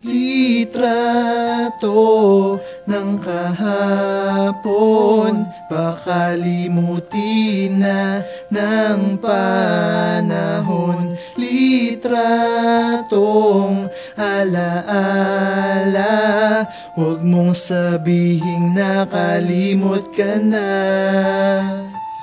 Litrato ng kahapon. Pakalimutin na ng panahon. Litratong alaala. Huwag mong sabihing nakalimot ka na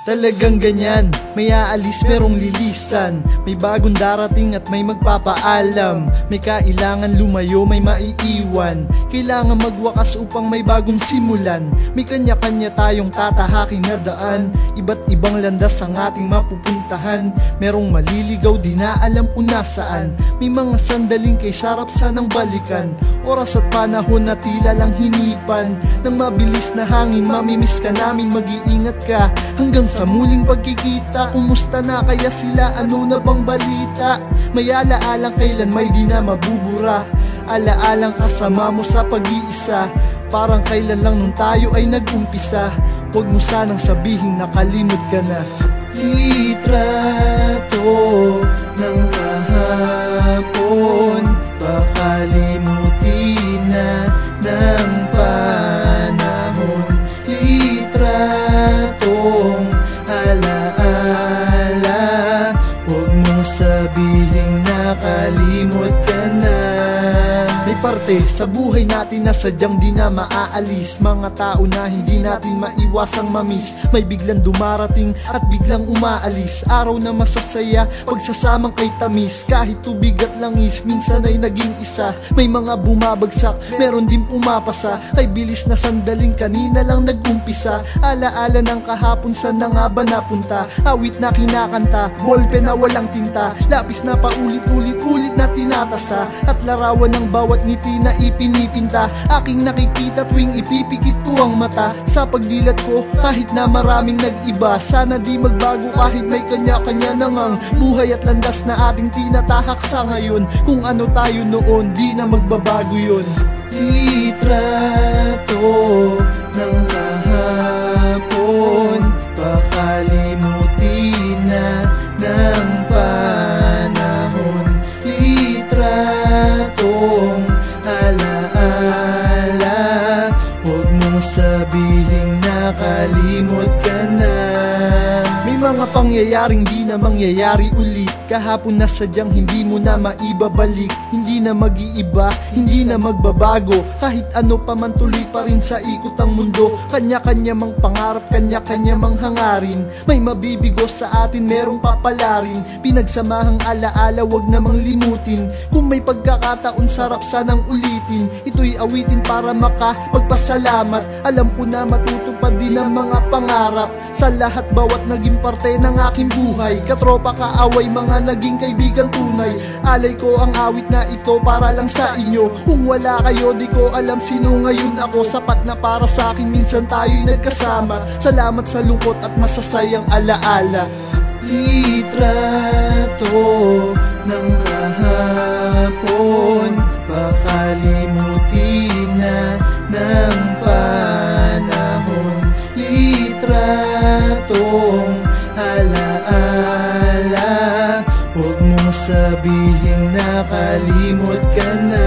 Talagang ganyan, may aalis merong lilisan. May bagong darating at may magpapaalam. May kailangan lumayo, may maiiwan. Kailangan magwakas upang may bagong simulan. May kanya-kanya tayong tatahaking na daan. Iba't ibang landas ang ating mapupuntahan. Merong maliligaw, di na alam kung nasaan. May mga sandaling kay sarap sanang balikan. Oras at panahon na tila lang hinipan. Nang mabilis na hangin, mamimiss ka namin. Mag-iingat ka. Hanggang sa muling pagkikita Kumusta na kaya sila? Ano na bang balita? May alaalang kailan may di na mabubura Alaalang kasama mo sa pag-iisa Parang kailan lang nung tayo ay nag-umpisa Huwag mo sanang sabihin nakalimot ka na Litrato Sabihing nakalimot ka na parte sa buhay natin na sadyang di na maaalis. Mga tao na hindi natin maiwasang mamiss May biglang dumarating at biglang umaalis. Araw na masasaya pagsasamang kay tamis. Kahit tubig at langis minsan ay naging isa. May mga bumabagsak, meron din pumapasa. Kay bilis na sandaling kanina lang nag-umpisa. Alaala ng kahapon saan na nga ba napunta? Awit na kinakanta, ballpen na walang tinta. Lapis na paulit-ulit-ulit na tinatasa. At larawan ng bawat ngiti na ipinipinta. Aking nakikita tuwing ipipikit ko ang mata. Sa pagdilat ko kahit na maraming nag-iba Sana di magbago kahit may kanya-kanya nangang Buhay at landas na ating tinatahak sa ngayon. Kung ano tayo noon di na magbabago yun. Litrato ng kahapon Pakalimutin na ng panahon. Litratong alaala Huwag mong sabihing nakalimot ka na pangyayaring di na mangyayari ulit. Kahapon na sadyang hindi mo na maibabalik. Hindi na mag-iiba, hindi na magbabago. Kahit ano pa man tuloy pa rin sa ikot ang mundo. Kanya-kanya mang pangarap, kanya-kanya mang hangarin. May mabibigo sa atin, merong papalarin. Pinagsamahang alaala, wag namang limutin. Kung may pagkakataon, sarap sanang ulitin. Ito'y awitin para makapagpasalamat. Alam ko na matutupad din ang mga pangarap. Sa lahat bawat naging parte ng aking buhay. Katropa kaaway, mga naging kaibigan tunay. Alay ko ang awit na ito para lang sa inyo. Kung wala kayo di ko alam sino ngayon ako. Sapat na para sa akin minsan tayo'y nagkasama. Salamat sa lungkot at masasayang alaala. Litrato ng kahapon Pakalimutin na ng Huwag mong sabihing nakalimot ka na